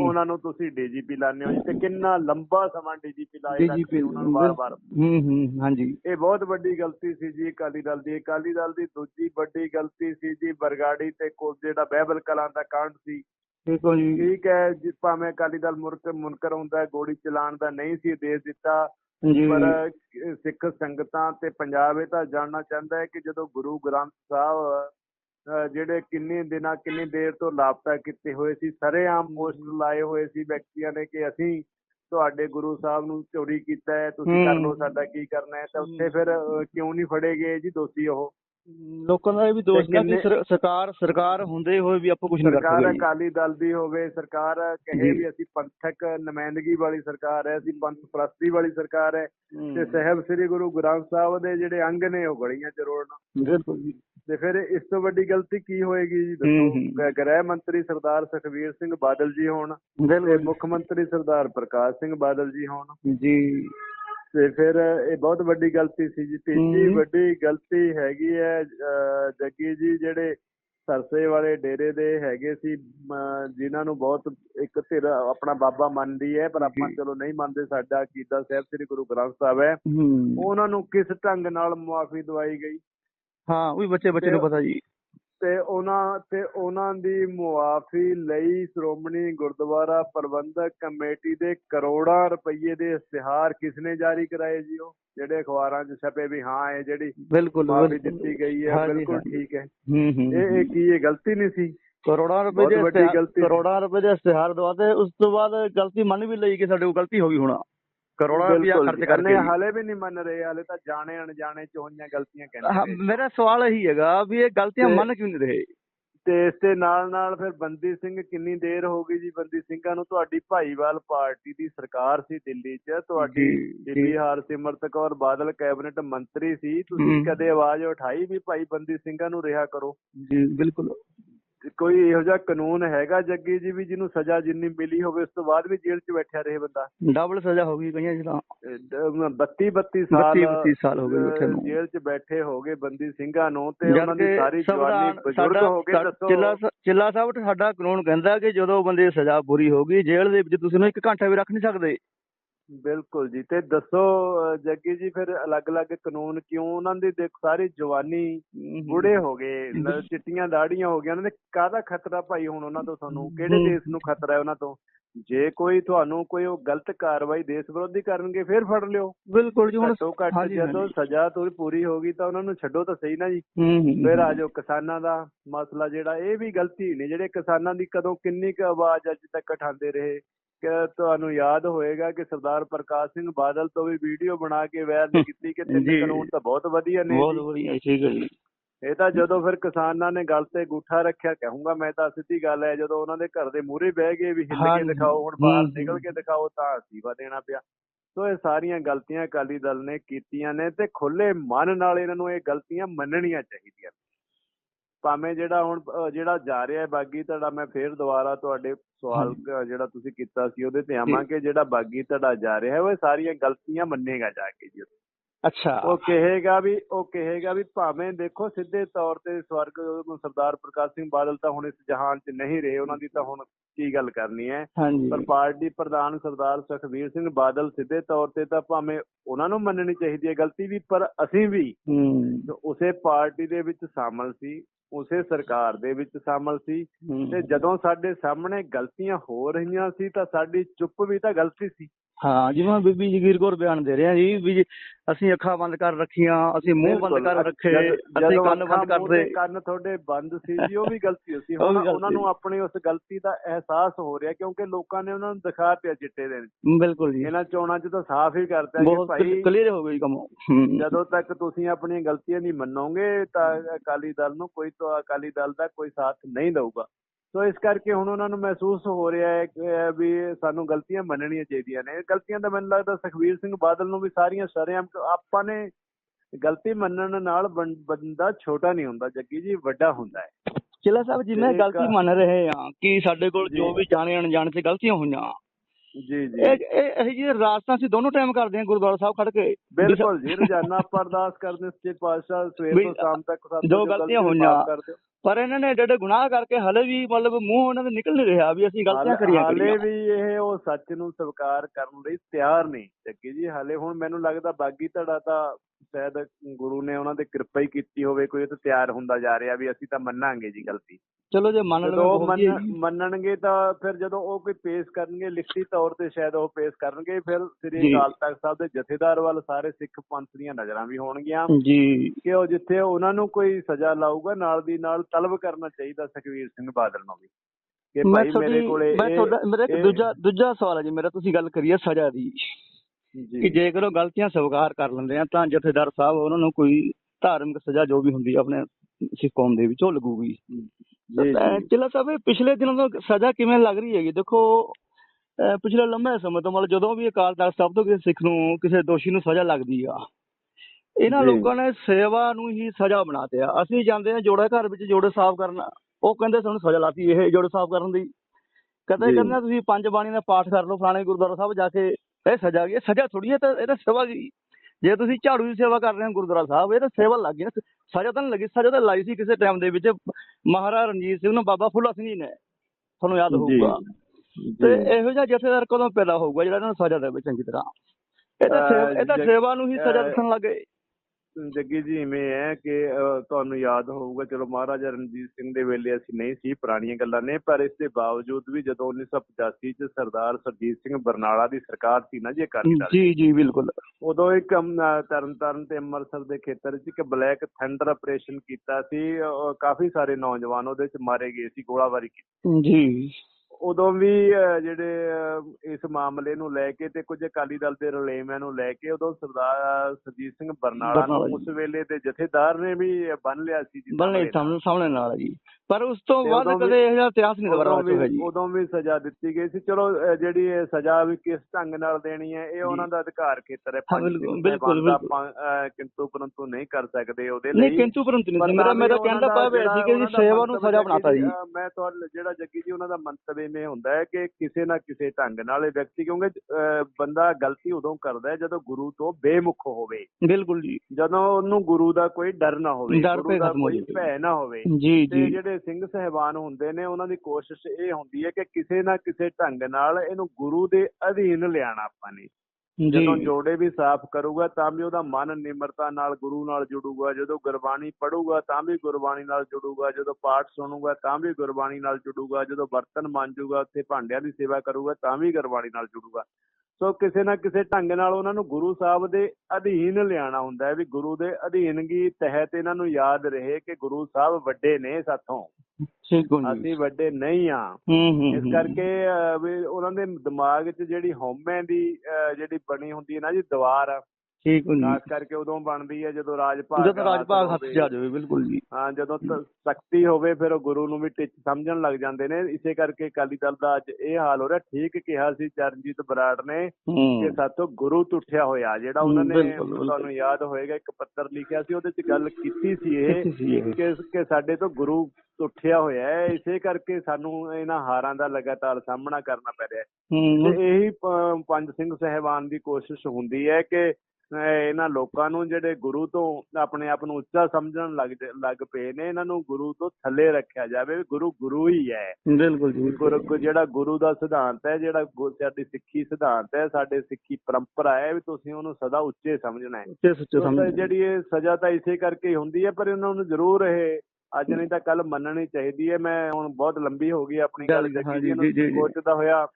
ਉਹਨਾਂ ਨੂੰ ਤੁਸੀਂ ਡੀਜੀਪੀ ਲਾਣੇ ਹੋ ਤੇ ਕਿੰਨਾ ਲੰਬਾ ਸਮਾਂ ਡੀਜੀਪੀ ਲਾਏ DGP ਰੱਖਦੇ ਉਹਨਾਂ ਨੂੰ ਵਾਰ-ਵਾਰ। ਹੂੰ ਹੂੰ ਹਾਂਜੀ। ਇਹ ਬਹੁਤ ਵੱਡੀ ਗਲਤੀ ਸੀ ਜੀ ਅਕਾਲੀ ਦਲ ਦੀ। ਅਕਾਲੀ ਦਲ ਦੀ ਦੂਜੀ ਵੱਡੀ ਗਲਤੀ ਸੀ ਜੀ ਬਰਗਾੜੀ ਤੇ ਕੋ ਜਿਹੜਾ ਬਹਿਬਲ ਕਲਾਂ ਦਾ ਕਾਂਡ ਸੀ। ਠੀਕ ਹੋ ਜੀ। ਠੀਕ ਹੈ ਜੀ ਭਾਵੇਂ ਅਕਾਲੀ ਦਲ ਮੁਰਕ ਮੁਨਕਰ ਹੁੰਦਾ ਗੋਲੀ ਚਲਾਉਣ ਦਾ ਨਹੀਂ ਸੀ ਦੇ ਦਿੱਤਾ। ਪਰ ਸਿੱਖ ਸੰਗਤਾਂ ਤੇ ਪੰਜਾਬ ਇਹ ਤਾਂ ਜਾਣਨਾ ਚਾਹੁੰਦਾ ਹੈ ਕਿ ਜਦੋਂ ਗੁਰੂ ਗ੍ਰੰਥ ਸਾਹਿਬ ਜਿਹੜੇ ਕਿੰਨੇ ਦਿਨਾਂ ਕਿੰਨੀ ਦੇਰ ਤੋਂ ਲਾਪਤਾ ਕੀਤੇ ਹੋਏ ਸੀ ਸਰੇਆਮ ਪੋਸਟਰ ਲਾਏ ਹੋਏ ਸੀ ਵਿਅਕਤੀਆਂ ਨੇ ਕਿ ਅਸੀਂ ਤੁਹਾਡੇ ਗੁਰੂ ਸਾਹਿਬ ਨੂੰ ਚੋਰੀ ਕੀਤਾ ਹੈ ਤੁਸੀਂ ਕਰ ਲਓ। ਸਾਡਾ ਕੀ ਕਰਨਾ ਹੈ ਤਾਂ ਉੱਥੇ ਫਿਰ ਕਿਉਂ ਨਹੀਂ ਫੜੇ ਗਏ ਜੀ ਦੋਸ਼ੀ ਉਹ ਲੋਕਾਂ ਦਾ ਇਹ ਵੀ ਦੋਸ਼ ਨਾ ਕਿ ਸਰਕਾਰ ਸਰਕਾਰ ਹੁੰਦੇ ਹੋਏ ਵੀ ਆਪਾਂ ਕੁਝ ਨਹੀਂ ਕਰ ਸਰਕਾਰ। ਅਕਾਲੀ ਦਲ ਦੀ ਹੋਵੇ ਸਰਕਾਰ ਕਹੇ। ਵੀ ਅਸੀਂ ਪੰਥਕ ਨੁਮਾਇੰਦਗੀ ਵਾਲੀ ਸਰਕਾਰ ਹੈ ਅਸੀਂ ਪੰਥ ਪ੍ਰਸਤੀ ਵਾਲੀ ਸਰਕਾਰ ਹੈ ਹੂੰ। ਤੇ ਸਾਹਿਬ ਸ੍ਰੀ ਗੁਰੂ ਗ੍ਰੰਥ ਸਾਹਿਬ ਦੇ ਜਿਹੜੇ ਅੰਗ ਨੇ ਉਹ ਗਲੀਆਂ ਚ ਰੋੜਨ ਬਿਲਕੁਲ ਜੀ ਤੇ ਫਿਰ ਇਸ ਤੋਂ ਵੱਡੀ ਗਲਤੀ ਕੀ ਹੋਏਗੀ ਜੀ? ਦੱਸੋ। ਗ੍ਰਹਿ ਮੰਤਰੀ ਸਰਦਾਰ ਸੁਖਬੀਰ ਸਿੰਘ ਬਾਦਲ ਜੀ ਹੋਣ ਤੇ ਬਿਲਕੁਲ। ਮੁੱਖ ਮੰਤਰੀ ਸਰਦਾਰ ਪ੍ਰਕਾਸ਼ ਸਿੰਘ ਬਾਦਲ ਜੀ ਹੋਣ। ਜੀ। ਤੇ ਫਿਰ ਇਹ ਬਹੁਤ ਵੱਡੀ ਗਲਤੀ ਸੀ ਜੀ। ਤੀਜੀ। ਵੱਡੀ ਗਲਤੀ ਹੈਗੀ ਹੈ ਜੱਗੀ ਜੀ ਜਿਹੜੇ ਸਰਸੇ ਵਾਲੇ ਡੇਰੇ ਦੇ ਹੈਗੇ ਸੀ ਜਿਨ੍ਹਾਂ ਨੂੰ ਬਹੁਤ ਇੱਕ ਧਿਰ ਆਪਣਾ ਬਾਬਾ ਮੰਨਦੀ ਹੈ ਪਰ ਆਪਾਂ। ਚਲੋ ਨਹੀਂ ਮੰਨਦੇ ਸਾਡਾ ਕੀਦਾ ਸਾਹਿਬ ਸ੍ਰੀ ਗੁਰੂ ਗ੍ਰੰਥ ਸਾਹਿਬ ਹੂੰ। ਉਹਨਾਂ ਨੂੰ ਕਿਸ ਢੰਗ ਨਾਲ ਮੁਆਫੀ ਦਵਾਈ ਗਈ? ਹਾਂ ਉਹ ਵੀ ਬੱਚੇ ਬੱਚੇ ਨੂੰ ਪਤਾ ਜੀ ਤੇ ਉਹਨਾਂ ਤੇ ਉਹਨਾਂ ਦੀ ਮੁਆਫੀ ਲਈ ਸ਼੍ਰੋਮਣੀ ਗੁਰਦੁਆਰਾ ਪ੍ਰਬੰਧਕ ਕਮੇਟੀ ਦੇ ਕਰੋੜਾਂ ਰੁਪਏ ਦੇ ਇਸ਼ਤਿਹਾਰ ਕਿਸਨੇ ਜਾਰੀ ਕਰਾਏ ਜੀ ਉਹ ਜਿਹੜੇ ਅਖਬਾਰਾਂ 'ਚ ਛਪੇ ਵੀ ਹਾਂ ਇਹ ਜਿਹੜੀ ਬਿਲਕੁਲ ਮਾਫੀ। ਦਿੱਤੀ ਗਈ ਹੈ ਬਿਲਕੁਲ। ਠੀਕ ਹੈ ਹੂੰ ਹੂੰ ਇਹ ਇਹ ਕੀ ਇਹ ਗਲਤੀ ਨਹੀਂ ਸੀ ਕਰੋੜਾਂ ਰੁਪਏ ਦੇ। ਕਰੋੜਾਂ ਰੁਪਏ ਦੇ ਇਸ਼ਤਿਹਾਰ ਦਵਾਤੇ ਉਸ ਤੋਂ ਬਾਅਦ ਗਲਤੀ ਮੰਨ ਵੀ ਲਈ ਕਿ ਸਾਡੇ ਕੋਲ ਗਲਤੀ ਹੋ ਗਈ ਹੋਣਾ ਕਰੋੜਾਂ ਰੁਪਇਆ ਖਰਚ। ਕਰਕੇ। ਹਾਲੇ ਵੀ ਨਹੀਂ ਮੰਨ ਰਹੇ ਹਾਲੇ ਤਾਂ ਜਾਣੇ ਅਣਜਾਣੇ ਚ ਹੋਈਆਂ ਗਲਤੀਆਂ ਕਹਿੰਦੇ ਮੇਰਾ ਸਵਾਲ ਇਹੀ ਹੈਗਾ ਵੀ ਇਹ ਗਲਤੀਆਂ ਮੰਨ ਕਿਉਂ ਨਹੀਂ ਰਹੇ ਤੇ ਇਸ ਦੇ ਨਾਲ ਨਾਲ ਫਿਰ ਬੰਦੀ ਸਿੰਘ ਕਿੰਨੀ ਦੇਰ ਹੋ ਗਈ ਜੀ ਬੰਦੀ ਸਿੰਘਾਂ ਨੂੰ ਤੁਹਾਡੀ ਭਾਈਵਾਲ ਪਾਰਟੀ ਦੀ ਸਰਕਾਰ ਸੀ ਦਿੱਲੀ 'ਚ ਤੁਹਾਡੀ। ਬੀਬੀ ਹਰਸਿਮਰਤ ਕੌਰ ਬਾਦਲ ਕੈਬਨਿਟ ਮੰਤਰੀ ਸੀ ਤੁਸੀਂ। ਕਦੇ ਆਵਾਜ਼ ਉਠਾਈ ਵੀ ਭਾਈ ਬੰਦੀ ਸਿੰਘਾਂ ਨੂੰ ਰਿਹਾ ਕਰੋ ਜੀ ਬਿਲਕੁਲ ਕੋਈ ਇਹੋ ਜਿਹਾ ਕਾਨੂੰਨ ਹੈਗਾ ਜੱਗੀ ਜੀ ਵੀ ਜਿਹਨੂੰ ਸਜ਼ਾ ਜਿੰਨੀ ਮਿਲੀ ਹੋਵੇ ਉਸ ਤੋਂ ਬਾਅਦ ਵੀ ਜੇਲ੍ਹ 'ਚ ਬੈਠਿਆ ਰਹੇ ਬੰਦਾ? ਡਬਲ ਸਜ਼ਾ ਹੋ ਗਈ ਕਈਆਂ ਜਿਹੜਾ 32 32 ਸਾਲ 32 32 ਸਾਲ ਹੋ ਗਏ ਬੈਠੇ ਨੂੰ। ਜੇਲ੍ਹ 'ਚ ਬੈਠੇ ਹੋਗੇ ਬੰਦੀ ਸਿੰਘਾਂ ਨੂੰ ਤੇ ਉਹਨਾਂ ਦੀ ਸਾਰੀ ਜਵਾਨੀ ਬਜ਼ੁਰਗ ਹੋ ਗਏ ਦੱਸੋ। ਚਿੱਲਾ ਚਿੱਲਾ ਸਾਹਿਬ ਸਾਡਾ ਕਾਨੂੰਨ ਕਹਿੰਦਾ ਕਿ ਜਦੋਂ ਬੰਦੇ ਦੀ ਸਜ਼ਾ ਪੂਰੀ ਹੋ ਗਈ ਜੇਲ੍ਹ ਦੇ ਵਿੱਚ ਤੁਸੀਂ ਉਹਨੂੰ ਇੱਕ ਘੰਟਾ ਵੀ ਰੱਖ ਨਹੀਂ ਸਕਦੇ। ਬਿਲਕੁਲ ਜੀ ਤੇ ਦੱਸੋ ਜੱਗੀ ਜੀ ਫਿਰ ਅਲੱਗ-ਅਲੱਗ ਕਾਨੂੰਨ ਕਿਉਂ ਉਹਨਾਂ ਦੀ ਦੇਖ ਸਾਰੀ ਜਵਾਨੀ ਬੁੜੇ ਹੋ ਗਏ ਚਿੱਟੀਆਂ ਦਾੜੀਆਂ ਹੋ ਗਈਆਂ ਉਹਨਾਂ ਦੇ ਕਾਹਦਾ ਖਤਰਾ ਭਾਈ ਹੁਣ ਉਹਨਾਂ ਤੋਂ ਤੁਹਾਨੂੰ ਕਿਹੜੇ। ਦੇਸ਼ ਨੂੰ ਖਤਰਾ ਹੈ ਉਹਨਾਂ ਤੋਂ ਜੇ ਕੋਈ ਤੁਹਾਨੂੰ ਕੋਈ ਉਹ ਗਲਤ ਕਾਰਵਾਈ ਦੇਸ਼ ਵਿਰੋਧੀ ਕਰਨਗੇ ਫਿਰ ਫੜ ਲਿਓ ਬਿਲਕੁਲ ਜੀ ਹੁਣ ਘੱਟੋ ਘੱਟ ਜਦੋਂ। ਸਜ਼ਾ ਤੋਂ ਪੂਰੀ ਹੋ ਗਈ ਤਾਂ ਉਹਨਾਂ ਨੂੰ ਛੱਡੋ ਤਾਂ ਸਹੀ ਨਾ ਜੀ ਫਿਰ। ਆ ਜਾਓ ਕਿਸਾਨਾਂ ਦਾ ਮਸਲਾ ਜਿਹੜਾ ਇਹ ਵੀ ਗਲਤੀ ਨਹੀਂ ਜਿਹੜੇ ਕਿਸਾਨਾਂ ਦੀ ਕਦੋਂ ਕਿੰਨੀ ਕੁ ਆਵਾਜ਼ ਅੱਜ ਤੱਕ ਉਠਾਉਂਦੇ ਰਹੇ ਤੁਹਾਨੂੰ ਯਾਦ ਹੋਏਗਾ ਕਿ ਸਰਦਾਰ ਪ੍ਰਕਾਸ਼ ਸਿੰਘ ਬਾਦਲ ਤੋਂ ਵੀ ਵੀਡੀਓ ਬਣਾ ਕੇ ਵਾਇਰਲ ਕੀਤੀ ਕਿ ਤਿੰਨ। ਕਾਨੂੰਨ ਤਾਂ ਬਹੁਤ ਵਧੀਆ ਨੇ ਬਹੁਤ। ਵਧੀਆ ਠੀਕ ਹੈ ਜੀ ਇਹ ਤਾਂ ਜਦੋਂ ਫਿਰ ਕਿਸਾਨਾਂ ਨੇ ਗੱਲ ਤੇ ਗੂਠਾ ਰੱਖਿਆ ਕਹੂੰਗਾ ਮੈਂ ਤਾਂ ਸਿੱਧੀ ਗੱਲ ਹੈ ਜਦੋਂ ਉਹਨਾਂ ਦੇ ਘਰ ਦੇ ਮੂਹਰੇ ਬਹਿ ਗਏ ਵੀ ਹਿੱਲ ਕੇ। ਦਿਖਾਓ ਹੁਣ ਬਾਹਰ ਨਿਕਲ ਕੇ ਦਿਖਾਓ ਤਾਂ ਅਸੀਵਾ ਦੇਣਾ ਪਿਆ ਸੋ ਇਹ ਸਾਰੀਆਂ ਗਲਤੀਆਂ ਅਕਾਲੀ ਦਲ ਨੇ ਕੀਤੀਆਂ ਨੇ ਤੇ ਖੁੱਲੇ ਮਨ ਨਾਲ ਇਹਨਾਂ ਨੂੰ ਇਹ ਗਲਤੀਆਂ ਮੰਨਣੀਆਂ ਚਾਹੀਦੀਆਂ ਭਾਵੇਂ ਜਿਹੜਾ ਹੁਣ ਜਿਹੜਾ ਜਾ ਰਿਹਾ ਹੈ ਬਾਗੀ ਧੜਾ ਮੈਂ ਫੇਰ ਦੁਬਾਰਾ ਤੁਹਾਡੇ ਸਵਾਲ ਜਿਹੜਾ ਤੁਸੀਂ ਕੀਤਾ ਸੀ ਉਹਦੇ ਤੇ ਆਵਾਂਗੇ ਜਿਹੜਾ ਬਾਗੀ ਧੜਾ ਜਾ ਰਿਹਾ ਹੈ ਉਹ ਸਾਰੀਆਂ ਗਲਤੀਆਂ ਮੰਨੇਗਾ ਜਾ ਕੇ ਜੀ। ਅੱਛਾ। ਉਹ ਕਹੇਗਾ ਵੀ ਉਹ ਕਹੇਗਾ ਵੀ ਭਾਵੇਂ ਦੇਖੋ ਸਿੱਧੇ ਤੌਰ ਤੇ ਸਵਰਗ ਨੂੰ ਸਰਦਾਰ ਪ੍ਰਕਾਸ਼ ਸਿੰਘ ਬਾਦਲ ਤਾਂ ਹੁਣ ਇਸ ਜਹਾਨ 'ਚ ਨਹੀਂ ਰਹੇ ਉਹਨਾਂ ਦੀ ਤਾਂ ਹੁਣ ਕੀ ਗੱਲ ਕਰਨੀ ਹੈ? ਪਰ ਪਾਰਟੀ ਪ੍ਰਧਾਨ ਸਰਦਾਰ ਸੁਖਬੀਰ ਸਿੰਘ ਬਾਦਲ ਸਿੱਧੇ ਤੌਰ ਤੇ ਤਾਂ ਭਾਵੇਂ ਉਹਨਾਂ ਨੂੰ ਮੰਨਣੀ ਚਾਹੀਦੀ ਹੈ ਗਲਤੀ ਵੀ ਪਰ ਅਸੀਂ ਵੀ ਉਸੇ ਪਾਰਟੀ ਦੇ ਵਿੱਚ ਸ਼ਾਮਲ ਸੀ ਉਸੇ ਸਰਕਾਰ ਦੇ ਵਿੱਚ ਸ਼ਾਮਲ ਸੀ। ਤੇ ਜਦੋਂ ਸਾਡੇ ਸਾਹਮਣੇ ਗਲਤੀਆਂ ਹੋ ਰਹੀਆਂ ਸੀ ਤਾਂ ਸਾਡੀ ਚੁੱਪ ਵੀ ਤਾਂ ਗਲਤੀ ਸੀ। ਹਾਂ ਜਿਵੇਂ ਬੀਬੀ ਜਗੀਰ ਕੌਰ ਬਿਆਨ ਦੇ ਰਹੇ ਆ ਜੀ ਵੀ ਜੀ ਅਸੀਂ ਅੱਖਾਂ ਬੰਦ ਕਰ ਰੱਖੀਆਂ ਅਸੀਂ ਮੂੰਹ ਬੰਦ। ਕਰ ਰੱਖੇ ਅਸੀਂ ਕੰਨ ਬੰਦ ਕਰਦੇ। ਕੰਨ ਤੁਹਾਡੇ ਬੰਦ ਸੀ ਜੀ ਉਹ ਵੀ ਗਲਤੀ ਸੀ। ਹੁਣ ਉਹਨਾਂ ਨੂੰ ਆਪਣੀ ਉਸ ਗਲਤੀ ਦਾ ਅਹਿਸਾਸ ਹੋ ਰਿਹਾ ਕਿਉਂਕਿ ਲੋਕਾਂ ਨੇ ਉਹਨਾਂ ਨੂੰ ਦਿਖਾ ਪਿਆ ਚਿੱਟੇ ਦੇ ਬਿਲਕੁਲ ਜੀ। ਇਹਨਾਂ ਚੋਣਾਂ 'ਚ ਤਾਂ ਸਾਫ਼ ਹੀ ਕਰਤਾ ਬਹੁਤ ਭਾਈ ਕਲੀਅਰ ਹੋ ਗਈ ਕੰਮ। ਜਦੋਂ ਤੱਕ ਤੁਸੀਂ ਆਪਣੀਆਂ ਗਲਤੀਆਂ ਨਹੀਂ ਮੰਨੋਗੇ ਤਾਂ ਅਕਾਲੀ ਦਲ ਨੂੰ ਕੋਈ ਤਾਂ ਅਕਾਲੀ ਦਲ ਦਾ ਕੋਈ ਸਾਥ ਨਹੀਂ ਦਊਗਾ। ਸੋ ਇਸ ਕਰਕੇ ਹੁਣ ਉਹਨਾਂ ਨੂੰ ਮਹਿਸੂਸ ਹੋ ਰਿਹਾ ਹੈ ਕਿ ਵੀ ਸਾਨੂੰ ਗਲਤੀਆਂ ਮੰਨਣੀਆਂ ਚਾਹੀਦੀਆਂ ਨੇ ਗਲਤੀਆਂ ਤਾਂ ਮੈਨੂੰ ਲੱਗਦਾ ਸੁਖਵੀਰ ਸਿੰਘ ਬਾਦਲ ਨੂੰ ਵੀ ਸਾਰੀਆਂ ਸ਼ਰੇਆਮ ਆਪਾਂ ਨੇ ਗਲਤੀ ਮੰਨਣ ਨਾਲ ਬੰਦਾ ਛੋਟਾ ਨਹੀਂ ਹੁੰਦਾ ਜੱਗੀ ਜੀ ਵੱਡਾ ਹੁੰਦਾ ਹੈ ਚਿੱਲਾ ਸਾਹਿਬ ਜਿਵੇਂ ਇੱਕ- ਗਲਤੀ ਮੰਨ ਰਹੇ ਆ ਕਿ ਸਾਡੇ ਕੋਲ ਜੀ। ਜੋ ਵੀ ਜਾਣੇ ਅਣਜਾਣੇ ਚ ਗਲਤੀਆਂ ਹੋਈਆਂ ਜੀ ਜੀ। ਇਹ ਇਹ ਇਹ ਜੀ ਰਾਸਤਾ ਅਸੀਂ ਦੋਨੋਂ ਟਾਈਮ ਕਰਦੇ ਹਾਂ ਗੁਰਦੁਆਰਾ ਸਾਹਿਬ ਖੜ ਕੇ। ਬਿਲਕੁਲ ਜੀ ਰੋਜ਼ਾਨਾ ਅਰਦਾਸ ਕਰਦੇ ਸੱਚੇ ਪਾਤਸ਼ਾਹ ਸਵੇਰ ਤੋਂ ਸ਼ਾਮ ਤੱਕ ਸਾਡੇ ਜੋ ਗਲਤੀਆਂ ਹੋਈਆਂ। ਪਰ ਇਹਨਾਂ ਨੇ ਏਡੇ ਗੁਨਾਹ ਕਰਕੇ ਹਲੇ ਵੀ ਮਤਲਬ ਮੂੰਹ ਉਹਨਾਂ ਦੇ ਨਿਕਲ ਨਹੀਂ ਰਿਹਾ ਵੀ ਅਸੀਂ ਗਲਤੀਆਂ ਕਰੀਆਂ ਹਾਲੇ ਵੀ ਇਹ ਉਹ ਸੱਚ ਨੂੰ ਸਵੀਕਾਰ ਕਰਨ ਲਈ ਤਿਆਰ ਨਹੀਂ। ਜੱਗੀ ਜੀ ਹਾਲੇ ਹੁਣ ਮੈਨੂੰ ਲੱਗਦਾ ਬਾਗੀ ਧੜਾ ਤਾਂ ਸ਼ਾਇਦ ਗੁਰੂ ਨੇ ਉਹਨਾਂ ਤੇ ਕਿਰਪਾ ਹੀ ਕੀਤੀ ਹੋਵੇ ਕੋਈ ਤਾਂ ਤਿਆਰ ਹੁੰਦਾ ਜਾ ਰਿਹਾ ਵੀ ਅਸੀਂ ਤਾਂ ਮੰਨਾਂਗੇ ਜੀ ਗਲਤੀ। ਚਲੋ ਜੇ ਮੰਨ ਲਓ ਮੰਨਣਗੇ ਤਾਂ ਫਿਰ ਜਦੋਂ ਉਹ ਕੋਈ ਪੇਸ਼ ਕਰਨਗੇ ਲਿਖਤੀ ਤੌਰ ਤੇ ਸ਼ਾਇਦ ਉਹ ਪੇਸ਼ ਕਰਨਗੇ ਫਿਰ। ਸ੍ਰੀ ਅਕਾਲ ਤਖਤ ਸਾਹਿਬ ਦੇ ਜਥੇਦਾਰ ਵੱਲ ਸਾਰੇ ਸਿੱਖ ਪੰਥ ਦੀਆਂ ਨਜ਼ਰਾਂ ਵੀ ਹੋਣਗੀਆਂ। ਜੀ। ਕਿ ਉਹ ਜਿੱਥੇ ਉਹਨਾਂ ਨੂੰ ਕੋਈ ਸਜ਼ਾ ਲਾਊਗਾ ਨਾਲ ਦੀ ਨਾਲ ਤਲਬ ਕਰਨਾ ਚਾਹੀਦਾ ਸੁਖਵੀਰ ਸਿੰਘ ਬਾਦਲ ਨੂੰ ਵੀ। ਕਿ ਭਾਈ ਮੇਰੇ ਕੋਲੇ ਮੈਂ ਤੁਹਾਡਾ ਮੇਰਾ ਇੱਕ ਦੂਜਾ ਦੂਜਾ ਸਵਾਲ ਹੈ ਜੀ ਮੇਰਾ ਤੁਸੀਂ ਗੱਲ ਕਰੀਏ ਸਜ਼ਾ ਦੀ। ਕਿ ਜੇਕਰ ਉਹ ਗਲਤੀਆਂ ਸਵੀਕਾਰ ਕਰ ਲੈਂਦੇ ਆ ਤਾਂ ਜਥੇਦਾਰ ਸਾਹਿਬ ਉਹਨਾਂ ਨੂੰ ਕੋਈ ਧਾਰਮਿਕ ਸਜ਼ਾ ਜੋ ਵੀ ਹੁੰਦੀ ਆ ਆਪਣੇ ਸਿੱਖ ਕੌਮ ਦੇ ਵਿੱਚ ਉਹ ਲੱਗੂਗੀ। ਜੀ ਤਾਂ ਜੀ। ਚਿੱਲਾ ਸਾਹਿਬ ਇਹ ਪਿਛਲੇ ਦਿਨਾਂ ਤੋਂ ਸਜ਼ਾ ਕਿਵੇਂ ਲੱਗ ਰਹੀ ਹੈਗੀ? ਦੇਖੋ ਪਿਛਲੇ ਲੰਮੇ ਸਮੇਂ ਤੋਂ ਮਤਲਬ ਜਦੋਂ ਵੀ ਅਕਾਲ ਤਖਤ ਸਾਹਿਬ ਤੋਂ ਕਿਸੇ ਸਿੱਖ ਨੂੰ ਕਿਸੇ ਦੋਸ਼ੀ ਨੂੰ ਸਜ਼ਾ ਲੱਗਦੀ ਆ ਇਹਨਾਂ। ਲੋਕਾਂ ਨੇ ਸੇਵਾ ਨੂੰ ਹੀ ਸਜ਼ਾ ਬਣਾ ਦਿਆ ਅਸੀਂ ਜਾਂਦੇ ਆ ਜੋੜਾ ਘਰ ਵਿੱਚ ਜੋੜੇ ਸਾਫ਼ ਕਰਨਾ। ਉਹ ਕਹਿੰਦੇ ਸਾਨੂੰ ਸਜ਼ਾ ਲਾਤੀ ਇਹ ਜੋੜੇ ਸਾਫ਼ ਕਰਨ ਦੀ। ਜੀ। ਕਹਿੰਦੇ ਤੁਸੀਂ ਪੰਜ ਬਾਣੀ ਦਾ ਪਾਠ ਕਰ ਲਓ ਫਲਾਣੇ ਗੁਰਦੁਆਰਾ ਸਾਹਿਬ ਜਾ ਕੇ ਇਹ ਸਜ਼ਾ ਗਈ ਸਜ਼ਾ ਥੋੜੀ ਹੈ ਤਾਂ ਇਹ ਤਾਂ ਸੇਵਾ ਗਈ ਜੇ ਤੁਸੀਂ ਝਾੜੂ ਦੀ ਸੇਵਾ ਕਰ ਰਹੇ ਹੋ ਗੁਰਦੁਆਰਾ ਸਾਹਿਬ ਇਹ ਤਾਂ ਸੇਵਾ ਲੱਗ ਗਈ ਨਾ। ਸਜ਼ਾ ਤਾਂ ਨਹੀਂ ਲੱਗੀ। ਸਜ਼ਾ ਤਾਂ ਲਾਈ ਸੀ ਕਿਸੇ ਟਾਈਮ ਦੇ ਵਿੱਚ। ਮਹਾਰਾਜਾ ਰਣਜੀਤ ਸਿੰਘ ਨੂੰ ਬਾਬਾ ਫੁੱਲਾ ਸਿੰਘ ਜੀ ਨੇ। ਤੁਹਾਨੂੰ ਯਾਦ ਹੋਊਗਾ। ਤੇ ਇਹੋ ਜਿਹਾ ਜਥੇਦਾਰ ਕਦੋਂ ਪੈਦਾ ਹੋਊਗਾ ਜਿਹੜਾ ਇਹਨਾਂ ਨੂੰ ਸਜ਼ਾ ਦੇਵੇ ਚੰਗੀ ਤਰ੍ਹਾਂ? ਇਹ ਤਾਂ ਸੇਵਾ- ਇਹ ਤਾਂ ਸੇਵਾ ਨੂੰ ਹੀ ਸਜ਼ਾ ਦੱਸਣ ਲੱਗੇ ਜੱਗੀ ਜੀ ਇਵੇਂ ਹੈ ਕਿ ਤੁਹਾਨੂੰ ਯਾਦ ਹੋਊਗਾ ਚਲੋ ਮਹਾਰਾਜਾ ਰਣਜੀਤ ਸਿੰਘ ਦੇ ਵੇਲੇ ਅਸੀਂ ਨਹੀਂ ਸੀ ਪੁਰਾਣੀਆਂ ਗੱਲਾਂ ਨੇ ਪਰ ਇਸ ਦੇ ਬਾਵਜੂਦ ਵੀ ਜਦੋਂ 1985 ਚ ਸਰਦਾਰ ਸਰਜੀਤ ਸਿੰਘ ਬਰਨਾਲਾ ਦੀ ਸਰਕਾਰ ਸੀ ਨਾ ਜੀ ਅਕਾਲੀ ਦਲ ਜੀ ਜੀ ਬਿਲਕੁਲ। ਉਦੋਂ ਇੱਕ ਤਰਨਤਾਰਨ ਤੇ ਅੰਮ੍ਰਿਤਸਰ ਦੇ ਖੇਤਰ 'ਚ ਇੱਕ ਬਲੈਕ ਥੰਡਰ ਆਪਰੇਸ਼ਨ ਕੀਤਾ ਸੀ ਕਾਫੀ ਸਾਰੇ ਨੌਜਵਾਨ ਉਹਦੇ 'ਚ ਮਾਰੇ ਗਏ ਸੀ ਗੋਲਾਬਾਰੀ ਕੀਤੀ। ਜੀ। ਉਦੋਂ ਵੀ ਜਿਹੜੇ ਇਸ ਮਾਮਲੇ ਨੂੰ ਲੈ ਕੇ ਤੇ ਕੁਝ ਅਕਾਲੀ ਦਲ ਦੇ ਰਲੇਵਿਆਂ ਨੂੰ ਲੈ ਕੇ ਉਦੋਂ ਸਰਦਾਰ ਸਰਜੀਤ ਸਿੰਘ ਬਰਨਾਲਾ ਨੂੰ। ਉਸ ਵੇਲੇ ਦੇ ਜਥੇਦਾਰ ਨੇ ਵੀ ਬੰਨ ਲਿਆ ਸੀ ਜੀ ਬੰਨੇ ਸਾਹਮਣੇ ਸਾਹਮਣੇ ਸਾਹਮਣੇ ਨਾਲ ਜੀ। ਪਰ ਉਸ ਤੋਂ ਤੇ ਬਾਅਦ ਕਦੇ ਇਹ ਜਿਹਾ ਇਤਿਹਾਸ ਨਹੀਂ ਦੁਬਾਰਾ ਹੋਇਆ ਜੀ। ਉਦੋਂ ਵੀ ਸਜ਼ਾ ਦਿੱਤੀ ਗਈ ਸੀ। ਚਲੋ ਜਿਹੜੀ ਇਹ ਸਜ਼ਾ ਵੀ ਕਿਸ ਢੰਗ ਨਾਲ ਦੇਣੀ ਹੈ ਇਹ ਉਹਨਾਂ ਦਾ ਅਧਿਕਾਰ ਖੇਤਰ ਹੈ। ਬਿਲਕੁਲ, ਬਿਲਕੁਲ, ਕਿੰਤੂ ਪਰੰਤੂ ਨਹੀਂ ਕਰ ਸਕਦੇ ਉਹਦੇ ਨਹੀਂ ਲਈ। ਕਿੰਤੂ ਪਰੰਤੂ ਨਹੀਂ। ਮੇਰਾ ਤਾਂ ਮੇਰਾ ਵੀ ਕਹਿਣ ਦਾ ਉਹਨਾਂ ਭਾਵ ਇਹ ਸੀ ਕਿ ਸੇਵਾ ਨੂੰ ਸਜ਼ਾ ਬਣਾਤਾ ਜੀ ਮੈਂ ਤੁਹਾਨੂੰ ਜਿਹੜਾ ਜੱਗੀ ਜੀ ਉਹਨਾਂ ਦਾ ਮੰਤਵ ਇਵੇਂ ਹੁੰਦਾ ਹੈ ਕਿ ਕਿਸੇ ਨਾ ਕਿਸੇ ਢੰਗ ਨਾਲ ਇਹ ਵਿਅਕਤੀ ਕਿਉਂਕਿ ਬੰਦਾ ਗਲਤੀ ਉਦੋਂ ਕਰਦਾ ਹੈ ਜਦੋਂ ਗੁਰੂ ਤੋਂ ਬੇਮੁਖ ਹੋਵੇ। ਬਿਲਕੁਲ ਜੀ। ਜਦੋਂ ਉਹਨੂੰ ਗੁਰੂ ਦਾ ਕੋਈ ਡਰ ਨਾ ਹੋਵੇ ਗੁਰੂ ਦਾ ਕੋਈ। ਭੈ ਨਾ ਹੋਵੇ ਜੀ ਤੇ ਜੀ। ਜਿਹੜੇ ਸਿੰਘ ਸਹਿਬਾਨ ਹੁੰਦੇ ਨੇ ਉਹਨਾਂ ਦੀ ਕੋਸ਼ਿਸ਼ ਇਹ ਹੁੰਦੀ ਹੈ ਕਿ ਕਿਸੇ ਨਾ ਕਿਸੇ ਢੰਗ ਨਾਲ ਇਹਨੂੰ ਗੁਰੂ ਦੇ ਅਧੀਨ ਲਿਆਣਾ ਆਪਾਂ ਨੇ। ਜਦੋਂ ਜੋੜੇ ਵੀ ਸਾਫ਼ ਕਰੂਗਾ ਤਾਂ ਵੀ ਉਹਦਾ ਮਨ ਨਿਮਰਤਾ ਨਾਲ ਗੁਰੂ ਨਾਲ ਜੁੜੂਗਾ। ਜਦੋਂ ਗੁਰਬਾਣੀ ਪੜੂਗਾ ਤਾਂ ਵੀ ਗੁਰਬਾਣੀ ਨਾਲ ਜੁੜੂਗਾ। ਜਦੋਂ ਪਾਠ ਸੁਣੂਗਾ ਤਾਂ ਵੀ ਗੁਰਬਾਣੀ ਨਾਲ ਜੁੜੂਗਾ। ਜਦੋਂ ਬਰਤਨ ਮਾਂਜੂਗਾ ਉੱਥੇ ਭਾਂਡਿਆਂ ਦੀ ਸੇਵਾ ਕਰੂਗਾ ਤਾਂ ਵੀ ਗੁਰਬਾਣੀ ਨਾਲ ਜੁੜੂਗਾ। ਸੋ ਕਿਸੇ ਨਾ ਕਿਸੇ ਢੰਗ ਨਾਲ ਉਹਨਾਂ ਨੂੰ ਗੁਰੂ ਸਾਹਿਬ ਦੇ ਅਧੀਨ ਲਿਆਣਾ ਹੁੰਦਾ ਹੈ ਵੀ ਗੁਰੂ ਦੇ ਅਧੀਨਗੀ ਤਹਿਤ ਇਹਨਾਂ ਨੂੰ ਯਾਦ ਰਹੇ ਕਿ ਗੁਰੂ ਸਾਹਿਬ ਵੱਡੇ ਨੇ ਸਾਥੋਂ। ਅਸੀਂ ਵੱਡੇ ਨਹੀਂ ਆ। ਇਸ। ਕਰਕੇ ਵੀ ਉਹਨਾਂ ਦੇ ਦਿਮਾਗ 'ਚ ਜਿਹੜੀ ਹਉਮੈ ਦੀ ਜਿਹੜੀ ਬਣੀ ਹੁੰਦੀ ਹੈ ਨਾ ਜੀ ਦੀਵਾਰ ਠੀਕ ਹੋ ਜੀ ਖਾਸ ਕਰਕੇ ਉਦੋਂ ਬਣਦੀ ਹੈ ਜਦੋਂ ਰਾਜ ਭਾਗ ਜਦੋਂ ਰਾਜ ਭਾਗ ਹੱਥ ਆ ਜਾਵੇ ਬਿਲਕੁਲ ਜੀ। ਹਾਂ ਜਦੋਂ ਸ਼ਕਤੀ ਹੋਵੇ ਫਿਰ ਉਹ ਗੁਰੂ ਨੂੰ ਵੀ ਟਿੱਚ ਸਮਝਣ ਲੱਗ ਜਾਂਦੇ ਨੇ। ਇਸੇ ਕਰਕੇ ਅਕਾਲੀ ਦਲ ਦਾ ਅੱਜ ਇਹ ਹਾਲ ਹੋ ਰਿਹਾ। ਠੀਕ ਕਿਹਾ ਸੀ ਚਰਨਜੀਤ ਬਰਾੜ ਨੇ ਕਿ ਸਾਤੋਂ ਗੁਰੂ ਟੁੱਟਿਆ ਹੋਇਆ ਜਿਹੜਾ ਉਹਨਾਂ ਨੇ। ਤੁਹਾਨੂੰ ਯਾਦ ਹੋਏਗਾ ਇੱਕ ਪੱਤਰ ਲਿਖਿਆ ਸੀ ਉਹਦੇ 'ਚ ਗੱਲ ਕੀਤੀ ਸੀ ਇਹ? ਕਿ ਕਿ ਸਾਡੇ ਤੋਂ ਗੁਰੂ ਉੱਠਿਆ ਹੋਇਆ ਹੈ। ਇਸੇ ਕਰਕੇ ਸਾਨੂੰ ਇਹਨਾਂ ਹਾਰਾਂ ਦਾ ਲਗਾਤਾਰ ਸਾਹਮਣਾ ਕਰਨਾ ਪੈ ਰਿਹਾ ਹੈ। ਤੇ ਇਹੀ ਪੰਜ ਸਿੰਘ ਸਹਿਬਾਨ ਦੀ ਕੋਸ਼ਿਸ਼ ਹੁੰਦੀ ਹੈ ਕਿ ਇਹਨਾਂ ਲੋਕਾਂ ਨੂੰ ਜਿਹੜੇ ਗੁਰੂ ਤੋਂ ਆਪਣੇ ਆਪ ਨੂੰ ਉੱਚਾ ਸਮਝਣ ਲੱਗ ਲੱਗ ਪਏ ਨੇ ਇਹਨਾਂ ਨੂੰ ਗੁਰੂ ਤੋਂ ਥੱਲੇ ਰੱਖਿਆ ਜਾਵੇ ਵੀ ਗੁਰੂ ਗੁਰੂ ਹੀ ਹੈ। ਬਿਲਕੁਲ ਜੀ ਗੁਰੂ ਜਿਹੜਾ ਗੁਰੂ ਦਾ ਸਿਧਾਂਤ ਹੈ ਜਿਹੜਾ ਸਾਡੀ ਸਿੱਖੀ ਸਿਧਾਂਤ ਹੈ ਸਾਡੇ ਸਿੱਖੀ ਪਰੰਪਰਾ ਹੈ ਵੀ ਤੁਸੀਂ ਉਹਨੂੰ ਸਦਾ ਉੱਚੇ ਸਮਝਣਾ ਹੈ। ਉੱਚੇ ਸੁੱਚੇ ਤਾਂ ਸਮਝ ਜਿਹੜੀ ਇਹ ਸਜ਼ਾ ਤਾਂ ਇਸੇ ਕਰਕੇ ਹੁੰਦੀ ਹੈ ਪਰ ਇਹਨਾਂ ਨੂੰ ਜ਼ਰੂਰ ਇਹ ਅੱਜ ਨਹੀਂ ਤਾਂ ਕੱਲ ਮੰਨਣੀ ਚਾਹੀਦੀ ਹੈ। ਮੈਂ ਹੁਣ ਬਹੁਤ ਲੰਬੀ ਹੋ ਗਈ ਆਪਣੀ ਗੱਲ ਜੱਗੀ ਜੀ। ਸੋਚਦਾ ਹੋਇਆ।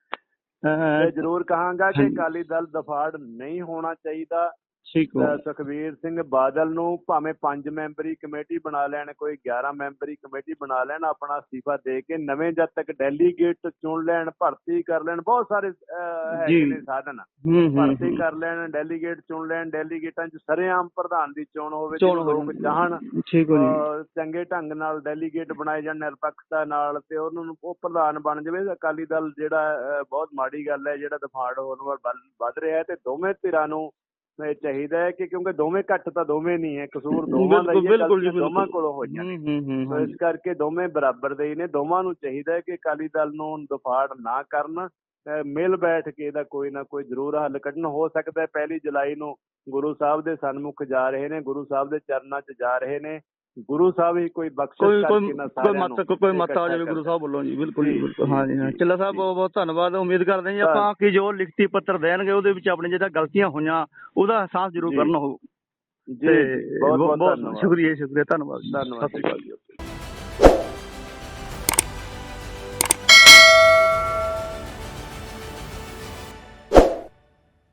ਮੈਂ ਜ਼ਰੂਰ ਕਹਾਂਗਾ ਕਿ। ਅਕਾਲੀ ਦਲ ਦਫਾੜ ਨਹੀਂ ਹੋਣਾ ਚਾਹੀਦਾ। ਠੀਕ ਹੋ ਸੁਖਬੀਰ ਸਿੰਘ ਬਾਦਲ ਨੂੰ ਭਾਵੇਂ ਪੰਜ ਮੈਂਬਰੀ ਕਮੇਟੀ ਬਣਾ ਲੈਣ ਕੋਈ 11 ਮੈਂਬਰੀ ਕਮੇਟੀ ਬਣਾ ਲੈਣ ਆਪਣਾ ਅਸਤੀਫਾ ਦੇ ਕੇ ਨਵੇਂ ਜਦ ਤੱਕ ਡੈਲੀਗੇਟ ਚੁਣ ਲੈਣ ਭਰਤੀ ਕਰ ਲੈਣ ਬਹੁਤ ਸਾਰੇ ਹੈਗੇ। ਨੇ ਸਾਧਨ ਭਰਤੀ। ਕਰ ਲੈਣ ਡੈਲੀਗੇਟ ਚੁਣ ਲੈਣ ਡੈਲੀਗੇਟਾਂ 'ਚ ਸਰੇਆਮ ਪ੍ਰਧਾਨ ਦੀ ਚੋਣ ਹੋਵੇ ਲੋਕ। ਚਾਹਣ ਠੀਕ ਹੋ ਜੀ ਚੰਗੇ ਢੰਗ ਨਾਲ ਡੈਲੀਗੇਟ ਬਣਾਏ ਜਾਣ ਨਿਰਪੱਖਤਾ ਨਾਲ ਤੇ ਉਹਨਾਂ ਨੂੰ ਉਹ ਪ੍ਰਧਾਨ ਬਣ ਜਾਵੇ ਅਕਾਲੀ ਦਲ ਜਿਹੜਾ ਬਹੁਤ ਮਾੜੀ ਗੱਲ ਹੈ ਜਿਹੜਾ ਦਫਾੜ ਹੋਣ ਵੱਲ ਵੱਧ- ਵੱਧ ਰਿਹਾ ਹੈ ਤੇ ਦੋਵੇਂ ਧਿਰਾਂ ਨੂੰ ਇਹ ਚਾਹੀਦਾ ਹੈ ਕਿ ਕਿਉਂਕਿ ਦੋਵੇਂ ਘੱਟ ਤਾਂ ਦੋਵੇਂ ਨਹੀਂ ਹੈ ਕਸੂਰ ਦੋਵਾਂ ਦਾ ਹੀ ਹੈ ਦੋਵਾਂ ਕੋਲੋਂ ਹੋਈਆਂ ਨੇ। ਹੂੰ ਹੂੰ ਹੂੰ ਸੋ ਇਸ ਕਰਕੇ ਦੋਵੇਂ ਬਰਾਬਰ ਦੇ ਹੀ ਨੇ। ਦੋਵਾਂ ਨੂੰ ਚਾਹੀਦਾ ਹੈ ਕਿ ਅਕਾਲੀ ਦਲ ਨੂੰ ਦਫਾੜ ਨਾ ਕਰਨ। ਮਿਲ ਬੈਠ ਕੇ ਇਹਦਾ ਕੋਈ ਨਾ ਕੋਈ ਜ਼ਰੂਰ ਹੱਲ ਕੱਢਣ। ਹੋ ਸਕਦਾ ਹੈ ਪਹਿਲੀ ਜੁਲਾਈ ਨੂੰ ਗੁਰੂ ਸਾਹਿਬ ਦੇ ਸਨਮੁਖ ਜਾ ਰਹੇ ਨੇ ਗੁਰੂ ਸਾਹਿਬ ਦੇ ਚਰਨਾਂ 'ਚ ਜਾ ਰਹੇ ਨੇ। ਗੁਰੂ ਸਾਹਿਬ ਹੀ ਕੋਈ ਬਖਸ਼ਿਸ਼ ਕਰਕੇ ਨਾ ਕੋਈ ਸਾਰਿਆਂ ਮਤ ਨੂੰ ਕੋਈ ਮਤ ਆ ਜਾਵੇ ਗੁਰੂ। ਸਾਹਿਬ ਵੱਲੋਂ ਜੀ ਬਿਲਕੁਲ ਜੀ ਬਿਲਕੁਲ ਹਾਂ ਜੀ ਹਾਂ ਚੱਲਾ ਸਾਹਿਬ। ਬਹੁਤ ਬਹੁਤ ਧੰਨਵਾਦ ਉਮੀਦ ਕਰਦੇ ਹਾਂ ਜੀ ਆਪਾਂ ਕਿ ਜੋ ਲਿਖਤੀ ਪੱਤਰ ਦੇਣਗੇ ਉਹਦੇ ਵਿੱਚ ਆਪਣੇ ਜਿਹੜਾ ਗਲਤੀਆਂ ਹੋਈਆਂ ਉਹਦਾ ਅਹਿਸਾਸ ਜ਼ਰੂਰ। ਕਰਨਾ ਹੋਊ ਜੀ ਬਹੁਤ ਬਹੁਤ ਸ਼ੁਕਰੀਆ ਸ਼ੁਕਰੀਆ ਧੰਨਵਾਦ। ਧੰਨਵਾਦ ਸਤਿ ਸ਼੍ਰੀ ਅਕਾਲ ਜੀ